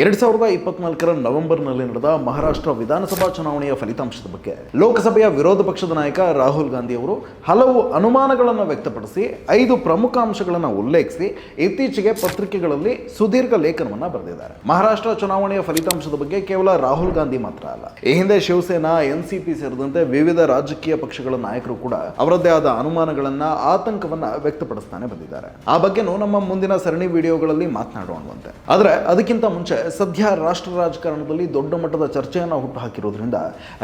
ಎರಡ್ ಸಾವಿರದ ಇಪ್ಪತ್ನಾಲ್ಕರ ನವೆಂಬರ್ನಲ್ಲಿ ನಡೆದ ಮಹಾರಾಷ್ಟ್ರ ವಿಧಾನಸಭಾ ಚುನಾವಣೆಯ ಫಲಿತಾಂಶದ ಬಗ್ಗೆ ಲೋಕಸಭೆಯ ವಿರೋಧ ಪಕ್ಷದ ನಾಯಕ ರಾಹುಲ್ ಗಾಂಧಿ ಅವರು ಹಲವು ಅನುಮಾನಗಳನ್ನು ವ್ಯಕ್ತಪಡಿಸಿ ಐದು ಪ್ರಮುಖ ಅಂಶಗಳನ್ನು ಉಲ್ಲೇಖಿಸಿ ಇತ್ತೀಚೆಗೆ ಪತ್ರಿಕೆಗಳಲ್ಲಿ ಸುದೀರ್ಘ ಲೇಖನವನ್ನು ಬರೆದಿದ್ದಾರೆ. ಮಹಾರಾಷ್ಟ್ರ ಚುನಾವಣೆಯ ಫಲಿತಾಂಶದ ಬಗ್ಗೆ ಕೇವಲ ರಾಹುಲ್ ಗಾಂಧಿ ಮಾತ್ರ ಅಲ್ಲ, ಈ ಹಿಂದೆ ಶಿವಸೇನಾ, ಎನ್ಸಿಪಿ ಸೇರಿದಂತೆ ವಿವಿಧ ರಾಜಕೀಯ ಪಕ್ಷಗಳ ನಾಯಕರು ಕೂಡ ಅವರದ್ದೇ ಆದ ಅನುಮಾನಗಳನ್ನ, ಆತಂಕವನ್ನ ವ್ಯಕ್ತಪಡಿಸ್ತಾನೆ ಬಂದಿದ್ದಾರೆ. ಆ ಬಗ್ಗೆನೂ ನಮ್ಮ ಮುಂದಿನ ಸರಣಿ ವಿಡಿಯೋಗಳಲ್ಲಿ ಮಾತನಾಡೋಣವಂತೆ. ಆದ್ರೆ ಅದಕ್ಕಿಂತ ಮುಂಚೆ ಸದ್ಯ ರಾಷ್ಟ್ರ ರಾಜಕಾರಣದಲ್ಲಿ ದೊಡ್ಡ ಮಟ್ಟದ ಚರ್ಚೆಯನ್ನು ಹುಟ್ಟುಹಾಕಿರೋದ್ರಿಂದ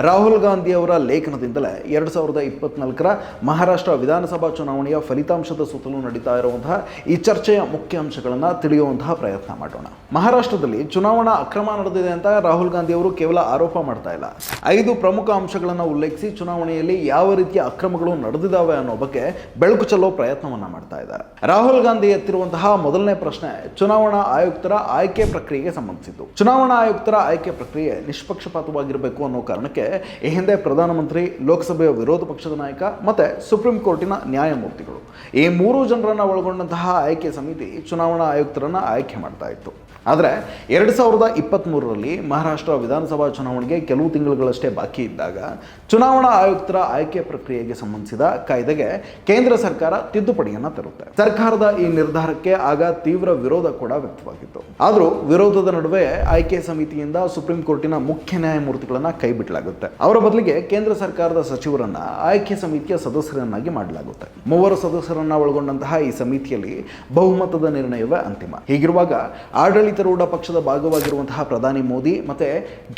ರಾಹುಲ್ ಗಾಂಧಿ ಅವರ ಲೇಖನದಿಂದಲೇ ಎರಡು ಸಾವಿರದ ಇಪ್ಪತ್ನಾಲ್ಕರ ಮಹಾರಾಷ್ಟ್ರ ವಿಧಾನಸಭಾ ಚುನಾವಣೆಯ ಫಲಿತಾಂಶದ ಸುತ್ತಲೂ ನಡೀತಾ ಇರುವಂತಹ ಈ ಚರ್ಚೆಯ ಮುಖ್ಯ ಅಂಶಗಳನ್ನು ತಿಳಿಯುವಂತಹ ಪ್ರಯತ್ನ ಮಾಡೋಣ. ಮಹಾರಾಷ್ಟ್ರದಲ್ಲಿ ಚುನಾವಣಾ ಅಕ್ರಮ ನಡೆದಿದೆ ಅಂತ ರಾಹುಲ್ ಗಾಂಧಿ ಅವರು ಕೇವಲ ಆರೋಪ ಮಾಡ್ತಾ ಇಲ್ಲ. ಐದು ಪ್ರಮುಖ ಅಂಶಗಳನ್ನು ಉಲ್ಲೇಖಿಸಿ ಚುನಾವಣೆಯಲ್ಲಿ ಯಾವ ರೀತಿಯ ಅಕ್ರಮಗಳು ನಡೆದಿದ್ದಾವೆ ಅನ್ನೋ ಬಗ್ಗೆ ಬೆಳಕು ಚೆಲ್ಲೋ ಪ್ರಯತ್ನವನ್ನ ಮಾಡ್ತಾ ಇದ್ದಾರೆ. ರಾಹುಲ್ ಗಾಂಧಿ ಎತ್ತಿರುವಂತಹ ಮೊದಲನೇ ಪ್ರಶ್ನೆ, ಚುನಾವಣಾ ಆಯುಕ್ತರ ಆಯ್ಕೆ ಪ್ರಕ್ರಿಯೆಗೆ ಸಂಬಂಧಿಸಿದ್ದು ಚುನಾವಣಾ ಆಯುಕ್ತರ ಆಯ್ಕೆ ಪ್ರಕ್ರಿಯೆ ನಿಷ್ಪಕ್ಷಪಾತವಾಗಿರಬೇಕು ಅನ್ನೋ ಕಾರಣಕ್ಕೆ ಈ ಹಿಂದೆ ಪ್ರಧಾನಮಂತ್ರಿ, ಲೋಕಸಭೆಯ ವಿರೋಧ ಪಕ್ಷದ ನಾಯಕ ಮತ್ತೆ ಸುಪ್ರೀಂ ಕೋರ್ಟಿನ ನ್ಯಾಯಮೂರ್ತಿಗಳು. ಈ ಮೂರು ಜನರನ್ನ ಒಳಗೊಂಡಂತಹ ಆಯ್ಕೆ ಸಮಿತಿ ಚುನಾವಣಾ ಆಯುಕ್ತರನ್ನ ಆಯ್ಕೆ ಮಾಡ್ತಾ ಇತ್ತು. ಆದರೆ ಎರಡು ಸಾವಿರದ ಇಪ್ಪತ್ತ್ಮೂರರಲ್ಲಿ ಮಹಾರಾಷ್ಟ್ರ ವಿಧಾನಸಭಾ ಚುನಾವಣೆಗೆ ಕೆಲವು ತಿಂಗಳುಗಳಷ್ಟೇ ಬಾಕಿ ಇದ್ದಾಗ ಚುನಾವಣಾ ಆಯುಕ್ತರ ಆಯ್ಕೆ ಪ್ರಕ್ರಿಯೆಗೆ ಸಂಬಂಧಿಸಿದ ಕಾಯ್ದೆಗೆ ಕೇಂದ್ರ ಸರ್ಕಾರ ತಿದ್ದುಪಡಿಯನ್ನು ತರುತ್ತೆ. ಸರ್ಕಾರದ ಈ ನಿರ್ಧಾರಕ್ಕೆ ಆಗ ತೀವ್ರ ವಿರೋಧ ಕೂಡ ವ್ಯಕ್ತವಾಗಿತ್ತು. ಆದರೂ ವಿರೋಧದ ನಡುವೆ ಆಯ್ಕೆ ಸಮಿತಿಯಿಂದ ಸುಪ್ರೀಂ ಕೋರ್ಟಿನ ಮುಖ್ಯ ನ್ಯಾಯಮೂರ್ತಿಗಳನ್ನ ಕೈಬಿಡಲಾಗುತ್ತೆ. ಅವರ ಬದಲಿಗೆ ಕೇಂದ್ರ ಸರ್ಕಾರದ ಸಚಿವರನ್ನ ಆಯ್ಕೆ ಸಮಿತಿಯ ಸದಸ್ಯರನ್ನಾಗಿ ಮಾಡಲಾಗುತ್ತೆ. ಮೂವರು ಸದಸ್ಯರನ್ನ ಒಳಗೊಂಡಂತಹ ಈ ಸಮಿತಿಯಲ್ಲಿ ಬಹುಮತದ ನಿರ್ಣಯವೇ ಅಂತಿಮ. ಹೀಗಿರುವಾಗ ಆಡಳಿತಾರೂಢ ಪಕ್ಷದ ಭಾಗವಾಗಿರುವಂತಹ ಪ್ರಧಾನಿ ಮೋದಿ ಮತ್ತು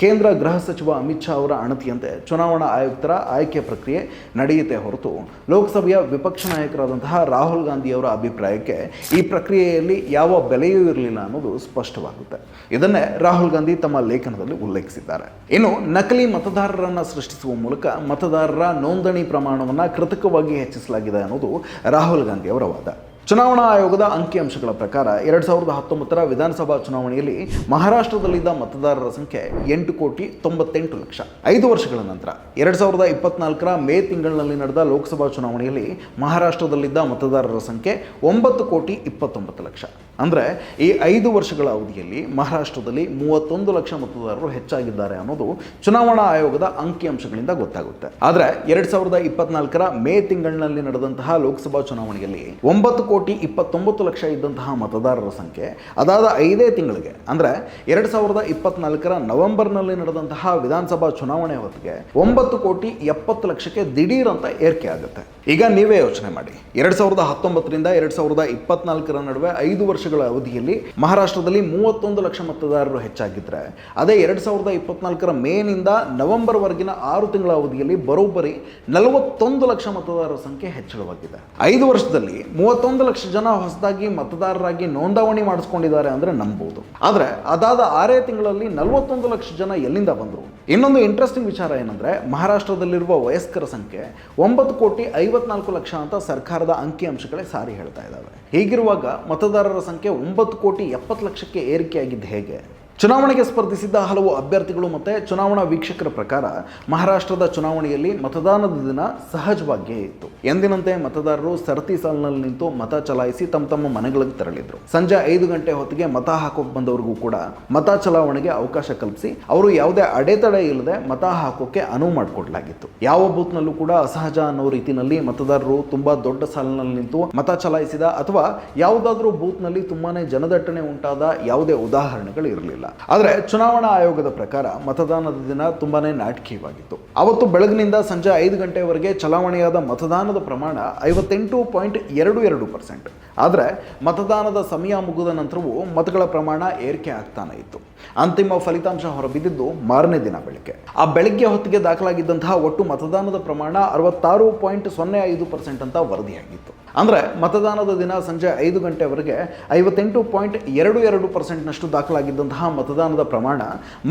ಕೇಂದ್ರ ಗೃಹ ಸಚಿವ ಅಮಿತ್ ಶಾ ಅವರ ಅಣತಿಯಂತೆ ಚುನಾವಣಾ ಆಯುಕ್ತರ ಆಯ್ಕೆ ಪ್ರಕ್ರಿಯೆ ನಡೆಯುತ್ತೆ ಹೊರತು ಲೋಕಸಭೆಯ ವಿಪಕ್ಷ ನಾಯಕರಾದಂತಹ ರಾಹುಲ್ ಗಾಂಧಿಯವರ ಅಭಿಪ್ರಾಯಕ್ಕೆ ಈ ಪ್ರಕ್ರಿಯೆಯಲ್ಲಿ ಯಾವ ಬೆಲೆಯೂ ಇರಲಿಲ್ಲ ಅನ್ನೋದು ಸ್ಪಷ್ಟವಾಗುತ್ತೆ. ಇದನ್ನೇ ರಾಹುಲ್ ಗಾಂಧಿ ತಮ್ಮ ಲೇಖನದಲ್ಲಿ ಉಲ್ಲೇಖಿಸಿದ್ದಾರೆ. ಇನ್ನು ನಕಲಿ ಮತದಾರರನ್ನು ಸೃಷ್ಟಿಸುವ ಮೂಲಕ ಮತದಾರರ ನೋಂದಣಿ ಪ್ರಮಾಣವನ್ನು ಕೃತಕವಾಗಿ ಹೆಚ್ಚಿಸಲಾಗಿದೆ ಅನ್ನೋದು ರಾಹುಲ್ ಗಾಂಧಿ ಅವರ ವಾದ. ಚುನಾವಣಾ ಆಯೋಗದ ಅಂಕಿಅಂಶಗಳ ಪ್ರಕಾರ ಎರಡ್ ಸಾವಿರದ ಹತ್ತೊಂಬತ್ತರ ವಿಧಾನಸಭಾ ಚುನಾವಣೆಯಲ್ಲಿ ಮಹಾರಾಷ್ಟ್ರದಲ್ಲಿದ್ದ ಮತದಾರರ ಸಂಖ್ಯೆ ಎಂಟು ಕೋಟಿ ತೊಂಬತ್ತೆಂಟು ಲಕ್ಷ. ಐದು ವರ್ಷಗಳ ನಂತರ ಎರಡ್ ಸಾವಿರದ ಇಪ್ಪತ್ನಾಲ್ಕರ ಮೇ ತಿಂಗಳಿನಲ್ಲಿ ನಡೆದ ಲೋಕಸಭಾ ಚುನಾವಣೆಯಲ್ಲಿ ಮಹಾರಾಷ್ಟ್ರದಲ್ಲಿದ್ದ ಮತದಾರರ ಸಂಖ್ಯೆ ಒಂಬತ್ತು ಕೋಟಿ ಇಪ್ಪತ್ತೊಂಬತ್ತು ಲಕ್ಷ. ಅಂದರೆ ಈ ಐದು ವರ್ಷಗಳ ಅವಧಿಯಲ್ಲಿ ಮಹಾರಾಷ್ಟ್ರದಲ್ಲಿ ಮೂವತ್ತೊಂದು ಲಕ್ಷ ಮತದಾರರು ಹೆಚ್ಚಾಗಿದ್ದಾರೆ ಅನ್ನೋದು ಚುನಾವಣಾ ಆಯೋಗದ ಅಂಕಿಅಂಶಗಳಿಂದ ಗೊತ್ತಾಗುತ್ತೆ. ಆದರೆ ಎರಡ್ ಸಾವಿರದ ಇಪ್ಪತ್ನಾಲ್ಕರ ಮೇ ತಿಂಗಳಿನಲ್ಲಿ ನಡೆದಂತಹ ಲೋಕಸಭಾ ಚುನಾವಣೆಯಲ್ಲಿ ಒಂಬತ್ತು ಕೋಟಿ ಇಪ್ಪತ್ತೊಂಬತ್ತು ಲಕ್ಷ ಇದ್ದಂತಹ ಮತದಾರರ ಸಂಖ್ಯೆ ಅದಾದ ಐದೇ ತಿಂಗಳಿಗೆ, ಅಂದರೆ ಎರಡು ಸಾವಿರದ ಇಪ್ಪತ್ನಾಲ್ಕರ ನವೆಂಬರ್ನಲ್ಲಿ ನಡೆದಂತಹ ವಿಧಾನಸಭಾ ಚುನಾವಣೆ ಹೊತ್ತಿಗೆ ಒಂಬತ್ತು ಕೋಟಿ ಎಪ್ಪತ್ತು ಲಕ್ಷಕ್ಕೆ ದಿಢೀರ್ ಅಂತ ಏರಿಕೆ ಆಗುತ್ತೆ. ಈಗ ನೀವೇ ಯೋಚನೆ ಮಾಡಿ. ಎರಡು ಸಾವಿರದ ಹತ್ತೊಂಬತ್ತರಿಂದ ಎರಡು ಸಾವಿರದ ಇಪ್ಪತ್ನಾಲ್ಕರ ನಡುವೆ ಐದು ವರ್ಷಗಳ ಅವಧಿಯಲ್ಲಿ ಮಹಾರಾಷ್ಟ್ರದಲ್ಲಿ ಮೂವತ್ತೊಂದು ಲಕ್ಷ ಮತದಾರರು ಹೆಚ್ಚಾಗಿದ್ದರೆ ಅದೇ ಎರಡು ಸಾವಿರದ ಇಪ್ಪತ್ನಾಲ್ಕರ ಮೇನಿಂದ ನವೆಂಬರ್ವರೆಗಿನ ಆರು ತಿಂಗಳ ಅವಧಿಯಲ್ಲಿ ಬರೋಬ್ಬರಿ ನಲವತ್ತೊಂದು ಲಕ್ಷ ಮತದಾರರ ಸಂಖ್ಯೆ ಹೆಚ್ಚಳವಾಗಿದೆ. ಐದು ವರ್ಷದಲ್ಲಿ ಮೂವತ್ತೊಂದು ಲಕ್ಷ ಜನ ಹೊಸದಾಗಿ ಮತದಾರರಾಗಿ ನೋಂದಾವಣಿ ಮಾಡಿಸ್ಕೊಂಡಿದ್ದಾರೆ ಅಂದರೆ ನಂಬಬಹುದು ಆದರೆ ಅದಾದ ಆರೇ ತಿಂಗಳಲ್ಲಿ ನಲವತ್ತೊಂದು ಲಕ್ಷ ಜನ ಎಲ್ಲಿಂದ ಬಂದರು? ಇನ್ನೊಂದು ಇಂಟ್ರೆಸ್ಟಿಂಗ್ ವಿಚಾರ ಏನಂದ್ರೆ, ಮಹಾರಾಷ್ಟ್ರದಲ್ಲಿರುವ ವಯಸ್ಕರ ಸಂಖ್ಯೆ ಒಂಬತ್ತು ಕೋಟಿ ಐವತ್ನಾಲ್ಕು ಲಕ್ಷ ಅಂತ ಸರ್ಕಾರದ ಅಂಕಿಅಂಶಗಳೇ ಸಾರಿ ಹೇಳ್ತಾ ಇದ್ದಾವೆ. ಹೀಗಿರುವಾಗ ಮತದಾರರ ಸಂಖ್ಯೆ ಒಂಬತ್ತು ಕೋಟಿ ಎಪ್ಪತ್ತು ಲಕ್ಷಕ್ಕೆ ಏರಿಕೆಯಾಗಿದ್ದು ಹೇಗೆ? ಚುನಾವಣೆಗೆ ಸ್ಪರ್ಧಿಸಿದ್ದ ಹಲವು ಅಭ್ಯರ್ಥಿಗಳು ಮತ್ತು ಚುನಾವಣಾ ವೀಕ್ಷಕರ ಪ್ರಕಾರ ಮಹಾರಾಷ್ಟ್ರದ ಚುನಾವಣೆಯಲ್ಲಿ ಮತದಾನದ ದಿನ ಸಹಜವಾಗಿಯೇ ಇತ್ತು. ಎಂದಿನಂತೆ ಮತದಾರರು ಸರತಿ ಸಾಲಿನಲ್ಲಿ ನಿಂತು ಮತ ಚಲಾಯಿಸಿ ತಮ್ಮ ತಮ್ಮ ಮನೆಗಳಿಗೆ ತೆರಳಿದ್ರು. ಸಂಜೆ ಐದು ಗಂಟೆ ಹೊತ್ತಿಗೆ ಮತ ಹಾಕೋಕೆ ಬಂದವರಿಗೂ ಕೂಡ ಮತ ಚಲಾವಣೆಗೆ ಅವಕಾಶ ಕಲ್ಪಿಸಿ ಅವರು ಯಾವುದೇ ಅಡೆತಡೆ ಇಲ್ಲದೆ ಮತ ಹಾಕೋಕೆ ಅನುವು ಮಾಡಿಕೊಡ್ಲಾಗಿತ್ತು. ಯಾವ ಬೂತ್ನಲ್ಲೂ ಕೂಡ ಅಸಹಜ ಅನ್ನೋ ರೀತಿಯಲ್ಲಿ ಮತದಾರರು ತುಂಬಾ ದೊಡ್ಡ ಸಾಲಿನಲ್ಲಿ ನಿಂತು ಮತ ಚಲಾಯಿಸಿದ ಅಥವಾ ಯಾವುದಾದ್ರೂ ಬೂತ್ನಲ್ಲಿ ತುಂಬಾನೇ ಜನದಟ್ಟಣೆ ಉಂಟಾದ ಯಾವುದೇ ಉದಾಹರಣೆಗಳು ಇರಲಿಲ್ಲ. ಆದರೆ ಚುನಾವಣಾ ಆಯೋಗದ ಪ್ರಕಾರ ಮತದಾನದ ದಿನ ತುಂಬಾನೇ ನಾಟಕೀಯವಾಗಿತ್ತು. ಅವತ್ತು ಬೆಳಗಿನಿಂದ ಸಂಜೆ ಐದು ಗಂಟೆವರೆಗೆ ಚಲಾವಣೆಯಾದ ಮತದಾನದ ಪ್ರಮಾಣ ಐವತ್ತೆಂಟು ಪಾಯಿಂಟ್ ಎರಡು ಎರಡು ಪರ್ಸೆಂಟ್. ಆದರೆ ಮತದಾನದ ಸಮಯ ಮುಗಿದ ನಂತರವೂ ಮತಗಳ ಪ್ರಮಾಣ ಏರಿಕೆ ಆಗ್ತಾನೆ ಇತ್ತು. ಅಂತಿಮ ಫಲಿತಾಂಶ ಹೊರಬಿದ್ದಿದ್ದು ಮಾರನೇ ದಿನ ಬೆಳಗ್ಗೆ. ಆ ಬೆಳಗ್ಗೆ ಹೊತ್ತಿಗೆ ದಾಖಲಾಗಿದ್ದಂತಹ ಒಟ್ಟು ಮತದಾನದ ಪ್ರಮಾಣ ಅರವತ್ತಾರು ಪಾಯಿಂಟ್ ಸೊನ್ನೆ ಐದು ಪರ್ಸೆಂಟ್ ಅಂತ ವರದಿಯಾಗಿತ್ತು. ಅಂದರೆ ಮತದಾನದ ದಿನ ಸಂಜೆ ಐದು ಗಂಟೆವರೆಗೆ ಐವತ್ತೆಂಟು ಪಾಯಿಂಟ್ ಎರಡು ಎರಡು ಪರ್ಸೆಂಟ್ನಷ್ಟು ದಾಖಲಾಗಿದ್ದಂತಹ ಮತದಾನದ ಪ್ರಮಾಣ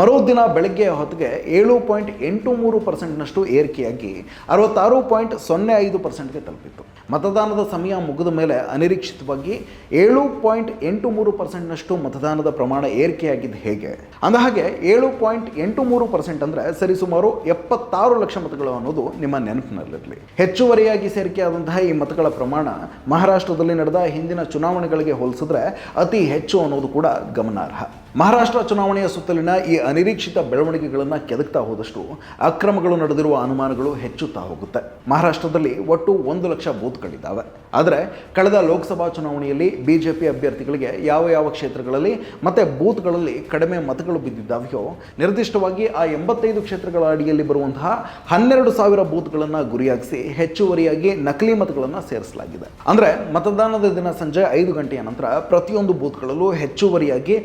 ಮರುದಿನ ಬೆಳಗ್ಗೆ ಹೊತ್ತಿಗೆ ಏಳು ಪಾಯಿಂಟ್ ಎಂಟು ಮೂರು ಪರ್ಸೆಂಟ್ನಷ್ಟು ಏರಿಕೆಯಾಗಿ ಅರವತ್ತಾರು ಪಾಯಿಂಟ್ ಸೊನ್ನೆ ಐದು ಪರ್ಸೆಂಟ್ಗೆ ತಲುಪಿತ್ತು. ಮತದಾನದ ಸಮಯ ಮುಗಿದ ಮೇಲೆ ಅನಿರೀಕ್ಷಿತವಾಗಿ ಏಳು ಪಾಯಿಂಟ್ ಎಂಟು ಮೂರು ಪರ್ಸೆಂಟ್ನಷ್ಟು ಮತದಾನದ ಪ್ರಮಾಣ ಏರಿಕೆಯಾಗಿದ್ದು ಹೇಗೆ? ಅಂದಹಾಗೆ ಏಳು ಪಾಯಿಂಟ್ ಎಂಟು ಮೂರು ಪರ್ಸೆಂಟ್ ಅಂದರೆ ಸರಿಸುಮಾರು ಎಪ್ಪತ್ತಾರು ಲಕ್ಷ ಮತಗಳು ಅನ್ನೋದು ನಿಮ್ಮ ನೆನಪಿನಲ್ಲಿರಲಿ. ಹೆಚ್ಚುವರಿಯಾಗಿ ಸೇರಿಕೆಯಾದಂತಹ ಈ ಮತಗಳ ಪ್ರಮಾಣ ಮಹಾರಾಷ್ಟ್ರದಲ್ಲಿ ನಡೆದ ಹಿಂದಿನ ಚುನಾವಣೆಗಳಿಗೆ ಹೋಲಿಸಿದ್ರೆ ಅತಿ ಹೆಚ್ಚು ಅನ್ನೋದು ಕೂಡ ಗಮನಾರ್ಹ. ಮಹಾರಾಷ್ಟ್ರ ಚುನಾವಣೆಯ ಸುತ್ತಲಿನ ಈ ಅನಿರೀಕ್ಷಿತ ಬೆಳವಣಿಗೆಗಳನ್ನು ಕೆದಕ್ತಾ ಹೋದಷ್ಟು ಅಕ್ರಮಗಳು ನಡೆದಿರುವ ಅನುಮಾನಗಳು ಹೆಚ್ಚುತ್ತಾ ಹೋಗುತ್ತೆ. ಮಹಾರಾಷ್ಟ್ರದಲ್ಲಿ ಒಟ್ಟು ಒಂದು ಲಕ್ಷ ಬೂತ್ಗಳಿದ್ದಾವೆ. ಆದರೆ ಕಳೆದ ಲೋಕಸಭಾ ಚುನಾವಣೆಯಲ್ಲಿ ಬಿಜೆಪಿ ಅಭ್ಯರ್ಥಿಗಳಿಗೆ ಯಾವ ಯಾವ ಕ್ಷೇತ್ರಗಳಲ್ಲಿ ಮತ್ತು ಬೂತ್ಗಳಲ್ಲಿ ಕಡಿಮೆ ಮತಗಳು ಬಿದ್ದಿದ್ದಾವೆಯೋ ನಿರ್ದಿಷ್ಟವಾಗಿ ಆ ಎಂಬತ್ತೈದು ಕ್ಷೇತ್ರಗಳ ಅಡಿಯಲ್ಲಿ ಬರುವಂತಹ ಹನ್ನೆರಡು ಸಾವಿರ ಬೂತ್ಗಳನ್ನು ಗುರಿಯಾಗಿಸಿ ಹೆಚ್ಚುವರಿಯಾಗಿ ನಕಲಿ ಮತಗಳನ್ನು ಸೇರಿಸಲಾಗಿದೆ. ಅಂದರೆ ಮತದಾನದ ದಿನ ಸಂಜೆ ಐದು ಗಂಟೆಯ ನಂತರ ಪ್ರತಿಯೊಂದು ಬೂತ್ಗಳಲ್ಲೂ ಹೆಚ್ಚುವರಿಯಾಗಿ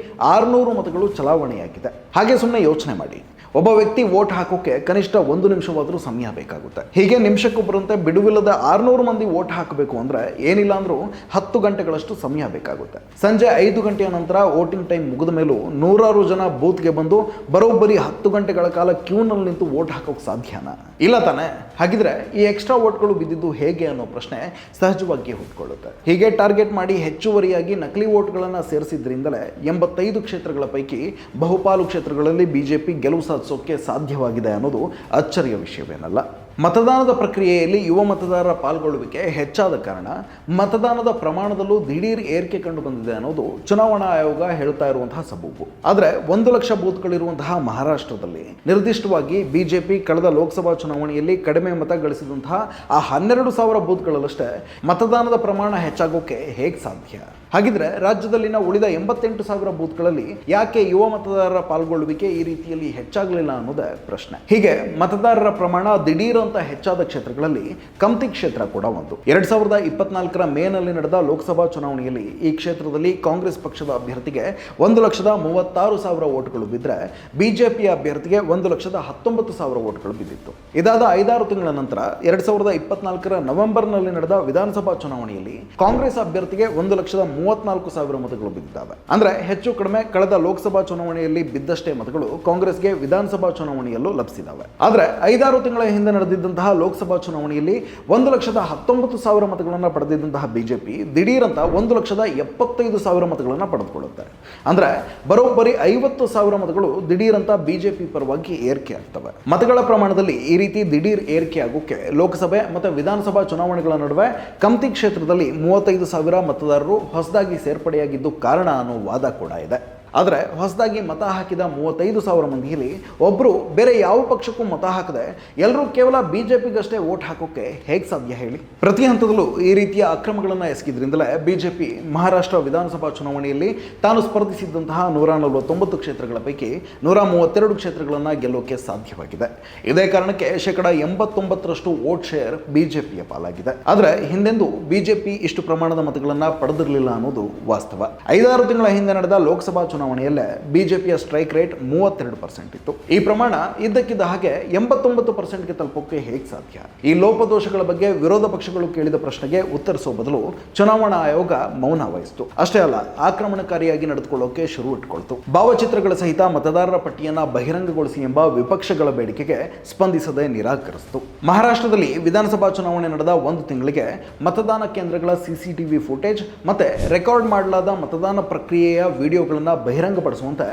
ಆರುನೂರು ಮತಗಳು ಚಲಾವಣೆಯಾಗಿದೆ. ಹಾಗೆ ಸುಮ್ಮನೆ ಯೋಚನೆ ಮಾಡಿ. ಒಬ್ಬ ವ್ಯಕ್ತಿ ವೋಟ್ ಹಾಕೋಕೆ ಕನಿಷ್ಠ ಒಂದು ನಿಮಿಷವಾದರೂ ಸಮಯ ಬೇಕಾಗುತ್ತೆ. ಹೀಗೆ ನಿಮಿಷಕ್ಕೊಬ್ಬರಂತೆ ಬಿಡುವಿಲ್ಲದ ಆರುನೂರು ಮಂದಿ ವೋಟ್ ಹಾಕಬೇಕು ಅಂದರೆ ಏನಿಲ್ಲ ಅಂದರೂ ಹತ್ತು ಗಂಟೆಗಳಷ್ಟು ಸಮಯ ಬೇಕಾಗುತ್ತೆ. ಸಂಜೆ ಐದು ಗಂಟೆಯ ನಂತರ ವೋಟಿಂಗ್ ಟೈಮ್ ಮುಗಿದ ಮೇಲೂ ನೂರಾರು ಜನ ಬೂತ್ಗೆ ಬಂದು ಬರೋಬ್ಬರಿ ಹತ್ತು ಗಂಟೆಗಳ ಕಾಲ ಕ್ಯೂನಲ್ಲಿ ನಿಂತು ವೋಟ್ ಹಾಕೋಕೆ ಸಾಧ್ಯನಾ? ಇಲ್ಲ ತಾನೆ? ಹಾಗಿದ್ರೆ ಈ ಎಕ್ಸ್ಟ್ರಾ ವೋಟ್ಗಳು ಬಿದ್ದಿದ್ದು ಹೇಗೆ ಅನ್ನೋ ಪ್ರಶ್ನೆ ಸಹಜವಾಗಿ ಹುಟ್ಕೊಳ್ಳುತ್ತೆ. ಹೀಗೆ ಟಾರ್ಗೆಟ್ ಮಾಡಿ ಹೆಚ್ಚುವರಿಯಾಗಿ ನಕಲಿ ವೋಟ್ಗಳನ್ನು ಸೇರಿಸಿದ್ರಿಂದಲೇ ಎಂಬತ್ತೈದು ಕ್ಷೇತ್ರಗಳ ಪೈಕಿ ಬಹುಪಾಲು ಕ್ಷೇತ್ರಗಳಲ್ಲಿ ಬಿಜೆಪಿ ಗೆಲುವು ಸಾಧಿಸೋಕೆ ಸಾಧ್ಯವಾಗಿದೆ ಅನ್ನೋದು ಅಚ್ಚರಿಯ ವಿಷಯವೇನಲ್ಲ. ಮತದಾನದ ಪ್ರಕ್ರಿಯೆಯಲ್ಲಿ ಯುವ ಮತದಾರರ ಪಾಲ್ಗೊಳ್ಳುವಿಕೆ ಹೆಚ್ಚಾದ ಕಾರಣ ಮತದಾನದ ಪ್ರಮಾಣದಲ್ಲೂ ದಿಢೀರ್ ಏರಿಕೆ ಕಂಡು ಬಂದಿದೆ ಅನ್ನೋದು ಚುನಾವಣಾ ಆಯೋಗ ಹೇಳ್ತಾ ಇರುವಂತಹ ಸಬೂಬು. ಆದರೆ ಒಂದು ಲಕ್ಷ ಬೂತ್ಗಳಿರುವಂತಹ ಮಹಾರಾಷ್ಟ್ರದಲ್ಲಿ ನಿರ್ದಿಷ್ಟವಾಗಿ ಬಿಜೆಪಿ ಕಳೆದ ಲೋಕಸಭಾ ಚುನಾವಣೆಯಲ್ಲಿ ಕಡಿಮೆ ಮತ ಗಳಿಸಿದಂತಹ ಆ ಹನ್ನೆರಡು ಸಾವಿರ ಬೂತ್ಗಳಲ್ಲಷ್ಟೇ ಮತದಾನದ ಪ್ರಮಾಣ ಹೆಚ್ಚಾಗೋಕೆ ಹೇಗೆ ಸಾಧ್ಯ? ಹಾಗಿದ್ರೆ ರಾಜ್ಯದಲ್ಲಿನ ಉಳಿದ ಎಂಬತ್ತೆಂಟು ಸಾವಿರ ಬೂತ್ಗಳಲ್ಲಿ ಯಾಕೆ ಯುವ ಮತದಾರರ ಪಾಲ್ಗೊಳ್ಳುವಿಕೆ ಈ ರೀತಿಯಲ್ಲಿ ಹೆಚ್ಚಾಗಲಿಲ್ಲ ಅನ್ನೋದೇ ಪ್ರಶ್ನೆ. ಹೀಗೆ ಮತದಾರರ ಪ್ರಮಾಣ ದಿಢೀರ್ ಅಂತ ಹೆಚ್ಚಾದ ಕ್ಷೇತ್ರಗಳಲ್ಲಿ ಕಮ್ತಿ ಕ್ಷೇತ್ರ ಕೂಡ ಒಂದು. ಎರಡ್ ಸಾವಿರದ ಇಪ್ಪತ್ನಾಲ್ಕರ ಮೇನಲ್ಲಿ ನಡೆದ ಲೋಕಸಭಾ ಚುನಾವಣೆಯಲ್ಲಿ ಈ ಕ್ಷೇತ್ರದಲ್ಲಿ ಕಾಂಗ್ರೆಸ್ ಪಕ್ಷದ ಅಭ್ಯರ್ಥಿಗೆ ಒಂದು ಲಕ್ಷದ ಮೂವತ್ತಾರು ಸಾವಿರ ಓಟ್ಗಳು ಬಿದ್ದರೆ ಬಿಜೆಪಿ ಅಭ್ಯರ್ಥಿಗೆ ಒಂದು ಲಕ್ಷದ ಹತ್ತೊಂಬತ್ತು ಸಾವಿರ ಓಟ್ಗಳು ಬಿದ್ದಿತ್ತು. ಇದಾದ ಐದಾರು ತಿಂಗಳ ನಂತರ ಎರಡ್ ಸಾವಿರದ ಇಪ್ಪತ್ನಾಲ್ಕರ ನವೆಂಬರ್ನಲ್ಲಿ ನಡೆದ ವಿಧಾನಸಭಾ ಚುನಾವಣೆಯಲ್ಲಿ ಕಾಂಗ್ರೆಸ್ ಅಭ್ಯರ್ಥಿಗೆ ಒಂದು ಲಕ್ಷದ ಮೂವತ್ನಾಲ್ಕು ಸಾವಿರ ಮತಗಳು ಬಿದ್ದಿದ್ದಾವೆ. ಅಂದ್ರೆ ಹೆಚ್ಚು ಕಡಿಮೆ ಕಳೆದ ಲೋಕಸಭಾ ಚುನಾವಣೆಯಲ್ಲಿ ಬಿದ್ದಷ್ಟೇ ಮತಗಳು ಕಾಂಗ್ರೆಸ್ಗೆ ವಿಧಾನಸಭಾ ಚುನಾವಣೆಯಲ್ಲೂ ಲಭಿಸಿದ್ದಾವೆ. ಆದ್ರೆ ಐದಾರು ತಿಂಗಳ ಹಿಂದೆ ನಡೆದಿದ್ದಂತಹ ಲೋಕಸಭಾ ಚುನಾವಣೆಯಲ್ಲಿ ಒಂದು ಲಕ್ಷದ ಹತ್ತೊಂಬತ್ತು ಸಾವಿರ ಮತಗಳನ್ನು ಪಡೆದಿದ್ದಂತಹ ಬಿಜೆಪಿ ದಿಢೀರಂತ ಒಂದು ಲಕ್ಷದ ಎಪ್ಪತ್ತೈದು ಸಾವಿರ ಮತಗಳನ್ನು ಪಡೆದುಕೊಳ್ಳುತ್ತೆ ಅಂದ್ರೆ ಬರೋಬ್ಬರಿ ಐವತ್ತು ಸಾವಿರ ಮತಗಳು ದಿಢೀರಂತ ಬಿಜೆಪಿ ಪರವಾಗಿ ಏರಿಕೆ ಆಗ್ತವೆ. ಮತಗಳ ಪ್ರಮಾಣದಲ್ಲಿ ಈ ರೀತಿ ದಿಢೀರ್ ಏರಿಕೆ ಆಗೋಕೆ ಲೋಕಸಭೆ ಮತ್ತು ವಿಧಾನಸಭಾ ಚುನಾವಣೆಗಳ ನಡುವೆ ಕಮ್ತಿ ಕ್ಷೇತ್ರದಲ್ಲಿ ಮೂವತ್ತೈದು ಸಾವಿರ ಮತದಾರರು ಹೊಸದಾಗಿ ಸೇರ್ಪಡೆಯಾಗಿದ್ದು ಕಾರಣ ಅನ್ನೋ ವಾದ ಕೂಡ ಇದೆ. ಆದರೆ ಹೊಸದಾಗಿ ಮತ ಹಾಕಿದ ಮೂವತ್ತೈದು ಸಾವಿರ ಮಂದಿಯಲ್ಲಿ ಒಬ್ಬರು ಬೇರೆ ಯಾವ ಪಕ್ಷಕ್ಕೂ ಮತ ಹಾಕದೆ ಎಲ್ಲರೂ ಕೇವಲ ಬಿ ಜೆ ಪಿಗಷ್ಟೇ ವೋಟ್ ಹಾಕೋಕ್ಕೆ ಹೇಗೆ ಸಾಧ್ಯ ಹೇಳಿ? ಪ್ರತಿ ಹಂತದಲ್ಲೂ ಈ ರೀತಿಯ ಅಕ್ರಮಗಳನ್ನು ಎಸಗಿದ್ರಿಂದಲೇ ಬಿ ಜೆ ಪಿ ಮಹಾರಾಷ್ಟ್ರ ವಿಧಾನಸಭಾ ಚುನಾವಣೆಯಲ್ಲಿ ತಾನು ಸ್ಪರ್ಧಿಸಿದ್ದಂತಹ ನೂರ ನಲವತ್ತೊಂಬತ್ತು ಕ್ಷೇತ್ರಗಳ ಪೈಕಿ ನೂರ ಮೂವತ್ತೆರಡು ಕ್ಷೇತ್ರಗಳನ್ನು ಗೆಲ್ಲೋಕೆ ಸಾಧ್ಯವಾಗಿದೆ. ಇದೇ ಕಾರಣಕ್ಕೆ ಶೇಕಡ ಎಂಬತ್ತೊಂಬತ್ತರಷ್ಟು ವೋಟ್ ಶೇರ್ ಬಿಜೆಪಿಯ ಪಾಲಾಗಿದೆ. ಆದರೆ ಹಿಂದೆಂದೂ ಬಿಜೆಪಿ ಇಷ್ಟು ಪ್ರಮಾಣದ ಮತಗಳನ್ನು ಪಡೆದಿರಲಿಲ್ಲ ಅನ್ನೋದು ವಾಸ್ತವ. ಐದಾರು ತಿಂಗಳ ಹಿಂದೆ ನಡೆದ ಲೋಕಸಭಾ ಚುನಾವಣೆಯಲ್ಲೇ ಬಿಜೆಪಿಯ ಸ್ಟ್ರೈಕ್ ರೇಟ್ ಮೂವತ್ತೆರಡು ಪರ್ಸೆಂಟ್ ಇತ್ತು. ಈ ಪ್ರಮಾಣ ಇದ್ದಕ್ಕಿದ್ದ ಹಾಗೆ ಎಂಬತ್ತೊಂಬತ್ತು ಪರ್ಸೆಂಟ್ಗೆ ತಲುಪೋಕೆ ಹೇಗೆ ಸಾಧ್ಯ? ಈ ಲೋಪದೋಷಗಳ ಬಗ್ಗೆ ವಿರೋಧ ಪಕ್ಷಗಳು ಕೇಳಿದ ಪ್ರಶ್ನೆಗೆ ಉತ್ತರಿಸುವ ಬದಲು ಚುನಾವಣಾ ಆಯೋಗ ಮೌನ ವಹಿಸಿತು. ಅಷ್ಟೇ ಅಲ್ಲ, ಆಕ್ರಮಣಕಾರಿಯಾಗಿ ನಡೆದುಕೊಳ್ಳೋಕೆ ಶುರು ಇಟ್ಕೊಳ್ತು. ಭಾವಚಿತ್ರಗಳ ಸಹಿತ ಮತದಾರರ ಪಟ್ಟಿಯನ್ನ ಬಹಿರಂಗಗೊಳಿಸಿ ಎಂಬ ವಿಪಕ್ಷಗಳ ಬೇಡಿಕೆಗೆ ಸ್ಪಂದಿಸದೆ ನಿರಾಕರಿಸಿತು. ಮಹಾರಾಷ್ಟ್ರದಲ್ಲಿ ವಿಧಾನಸಭಾ ಚುನಾವಣೆ ನಡೆದ ಒಂದು ತಿಂಗಳಿಗೆ ಮತದಾನ ಕೇಂದ್ರಗಳ ಸಿಸಿಟಿವಿ ಫುಟೇಜ್ ಮತ್ತೆ ರೆಕಾರ್ಡ್ ಮಾಡಲಾದ ಮತದಾನ ಪ್ರಕ್ರಿಯೆಯ ವಿಡಿಯೋಗಳನ್ನ ಬಹಿರಂಗಪಡಿಸುವಂತೆ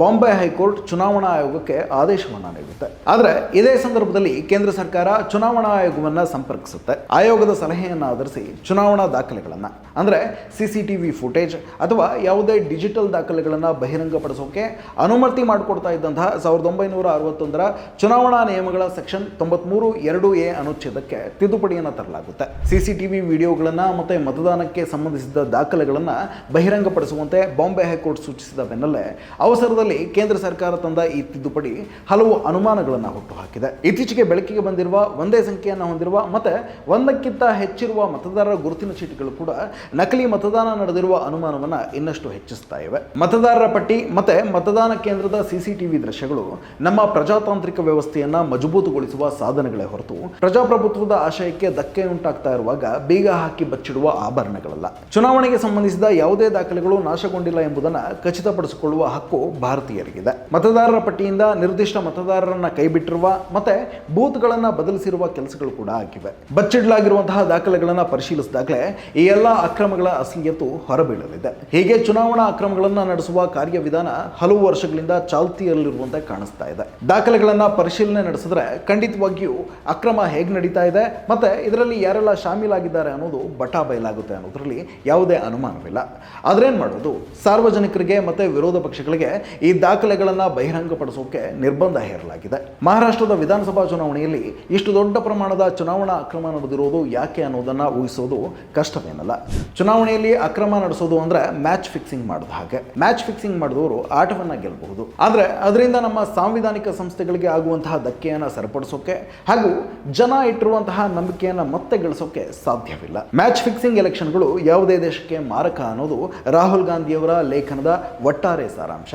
ಬಾಂಬೆ ಹೈಕೋರ್ಟ್ ಚುನಾವಣಾ ಆಯೋಗಕ್ಕೆ ಆದೇಶವನ್ನು ನೀಡುತ್ತೆ. ಆದರೆ ಇದೇ ಸಂದರ್ಭದಲ್ಲಿ ಕೇಂದ್ರ ಸರ್ಕಾರ ಚುನಾವಣಾ ಆಯೋಗವನ್ನ ಸಂಪರ್ಕಿಸುತ್ತೆ. ಆಯೋಗದ ಸಲಹೆಯನ್ನು ಆಧರಿಸಿ ಚುನಾವಣಾ ದಾಖಲೆಗಳನ್ನ. ಅಂದ್ರೆ ಸಿಸಿಟಿವಿ ಫುಟೇಜ್ ಅಥವಾ ಯಾವುದೇ ಡಿಜಿಟಲ್ ದಾಖಲೆಗಳನ್ನು ಬಹಿರಂಗಪಡಿಸೋಕೆ ಅನುಮತಿ ಮಾಡಿಕೊಡ್ತಾ ಇದ್ದಂತಹ ಸಾವಿರದ ಒಂಬೈನೂರ ಅರವತ್ತೊಂದರ ಚುನಾವಣಾ ನಿಯಮಗಳ ಸೆಕ್ಷನ್ ತೊಂಬತ್ಮೂರು ಎರಡು ಎ ಅನುಚ್ಛೇದಕ್ಕೆ ತಿದ್ದುಪಡಿಯನ್ನು ತರಲಾಗುತ್ತೆ. ಸಿಸಿಟಿವಿ ವಿಡಿಯೋಗಳನ್ನು ಮತ್ತೆ ಮತದಾನಕ್ಕೆ ಸಂಬಂಧಿಸಿದ ದಾಖಲೆಗಳನ್ನು ಬಹಿರಂಗಪಡಿಸುವಂತೆ ಬಾಂಬೆ ಹೈಕೋರ್ಟ್ ಸೂಚಿಸಿದ ಬೆನ್ನಲ್ಲೇ ಅವಸರದಲ್ಲಿ ಕೇಂದ್ರ ಸರ್ಕಾರ ತಂದ ಈ ತಿದ್ದುಪಡಿ ಹಲವು ಅನುಮಾನಗಳನ್ನು ಹುಟ್ಟುಹಾಕಿದೆ. ಇತ್ತೀಚೆಗೆ ಬೆಳಕಿಗೆ ಬಂದಿರುವ, ಒಂದೇ ಸಂಖ್ಯೆಯನ್ನು ಹೊಂದಿರುವ, ಮತ್ತೆ ಒಂದಕ್ಕಿಂತ ಹೆಚ್ಚಿರುವ ಮತದಾರರ ಗುರುತಿನ ಚೀಟಿಗಳು ಕೂಡ ನಕಲಿ ಮತದಾನ ನಡೆದಿರುವ ಅನುಮಾನವನ್ನ ಇನ್ನಷ್ಟು ಹೆಚ್ಚಿಸ್ತಾ ಇವೆ. ಮತದಾರರ ಪಟ್ಟಿ ಮತ್ತೆ ಮತದಾನ ಕೇಂದ್ರದ ಸಿಸಿಟಿವಿ ದೃಶ್ಯಗಳು ನಮ್ಮ ಪ್ರಜಾತಾಂತ್ರಿಕ ವ್ಯವಸ್ಥೆಯನ್ನ ಮಜಬೂತುಗೊಳಿಸುವ ಸಾಧನಗಳೇ ಹೊರತು ಪ್ರಜಾಪ್ರಭುತ್ವದ ಆಶಯಕ್ಕೆ ಧಕ್ಕೆ ಉಂಟಾಗ್ತಾ ಇರುವಾಗ ಬೀಗ ಹಾಕಿ ಬಚ್ಚಿಡುವ ಆಭರಣಗಳಲ್ಲ. ಚುನಾವಣೆಗೆ ಸಂಬಂಧಿಸಿದ ಯಾವುದೇ ದಾಖಲೆಗಳು ನಾಶಗೊಂಡಿಲ್ಲ ಎಂಬುದನ್ನು ಖಚಿತಪಡಿಸಿಕೊಳ್ಳುವ ಹಕ್ಕು ಭಾರತೀಯರಿಗಿದೆ. ಮತದಾರರ ಪಟ್ಟಿಯಿಂದ ನಿರ್ದಿಷ್ಟ ಮತದಾರರನ್ನ ಕೈಬಿಟ್ಟಿರುವ ಮತ್ತೆ ಬೂತ್ಗಳನ್ನು ಬದಲಿಸಿರುವ ಕೆಲಸಗಳು ಕೂಡ ಆಗಿವೆ. ಬಚ್ಚಿಡಲಾಗಿರುವಂತಹ ದಾಖಲೆಗಳನ್ನು ಪರಿಶೀಲಿಸಿದಾಗಲೇ ಈ ಎಲ್ಲ ಅಕ್ರಮಗಳ ಅಸಲಿಯತ್ತು ಹೊರಬೀಳಲಿದೆ. ಹೀಗೆ ಚುನಾವಣಾ ಅಕ್ರಮಗಳನ್ನು ನಡೆಸುವ ಕಾರ್ಯವಿಧಾನ ಹಲವು ವರ್ಷಗಳಿಂದ ಚಾಲ್ತಿಯಲ್ಲಿರುವಂತೆ ಕಾಣಿಸ್ತಾ ಇದೆ. ದಾಖಲೆಗಳನ್ನ ಪರಿಶೀಲನೆ ನಡೆಸಿದ್ರೆ ಖಂಡಿತವಾಗಿಯೂ ಅಕ್ರಮ ಹೇಗೆ ನಡೀತಾ ಇದೆ ಮತ್ತೆ ಇದರಲ್ಲಿ ಯಾರೆಲ್ಲ ಶಾಮೀಲಾಗಿದ್ದಾರೆ ಅನ್ನೋದು ಬಟಾ ಬಯಲಾಗುತ್ತೆ ಅನ್ನೋದ್ರಲ್ಲಿ ಯಾವುದೇ ಅನುಮಾನವಿಲ್ಲ. ಆದ್ರೇನ್ ಮಾಡೋದು? ಸಾರ್ವಜನಿಕರಿಗೆ ಮತ್ತೆ ಮತ್ತೆ ವಿರೋಧ ಪಕ್ಷಗಳಿಗೆ ಈ ದಾಖಲೆಗಳನ್ನು ಬಹಿರಂಗಪಡಿಸೋಕೆ ನಿರ್ಬಂಧ ಹೇರಲಾಗಿದೆ. ಮಹಾರಾಷ್ಟ್ರದ ವಿಧಾನಸಭಾ ಚುನಾವಣೆಯಲ್ಲಿ ಇಷ್ಟು ದೊಡ್ಡ ಪ್ರಮಾಣದ ಚುನಾವಣಾ ಅಕ್ರಮ ನಡೆದಿರೋದು ಯಾಕೆ ಅನ್ನೋದನ್ನ ಊಹಿಸೋದು ಕಷ್ಟವೇನಲ್ಲ. ಚುನಾವಣೆಯಲ್ಲಿ ಅಕ್ರಮ ನಡೆಸೋದು ಅಂದ್ರೆ ಮ್ಯಾಚ್ ಫಿಕ್ಸಿಂಗ್ ಮಾಡಿದ ಹಾಗೆ. ಮ್ಯಾಚ್ ಫಿಕ್ಸಿಂಗ್ ಮಾಡಿದವರು ಆಟವನ್ನ ಗೆಲ್ಲಬಹುದು ಆದ್ರೆ ಅದರಿಂದ ನಮ್ಮ ಸಾಂವಿಧಾನಿಕ ಸಂಸ್ಥೆಗಳಿಗೆ ಆಗುವಂತಹ ಧಕ್ಕೆಯನ್ನು ಸರಿಪಡಿಸೋಕೆ ಹಾಗೂ ಜನ ಇಟ್ಟಿರುವಂತಹ ನಂಬಿಕೆಯನ್ನು ಮತ್ತೆ ಗಳಿಸೋಕೆ ಸಾಧ್ಯವಿಲ್ಲ. ಮ್ಯಾಚ್ ಫಿಕ್ಸಿಂಗ್ ಎಲೆಕ್ಷನ್ಗಳು ಯಾವುದೇ ದೇಶಕ್ಕೆ ಮಾರಕ ಅನ್ನೋದು ರಾಹುಲ್ ಗಾಂಧಿಯವರ ಲೇಖನದ ಒಟ್ಟಾರೆ ಸಾರಾಂಶ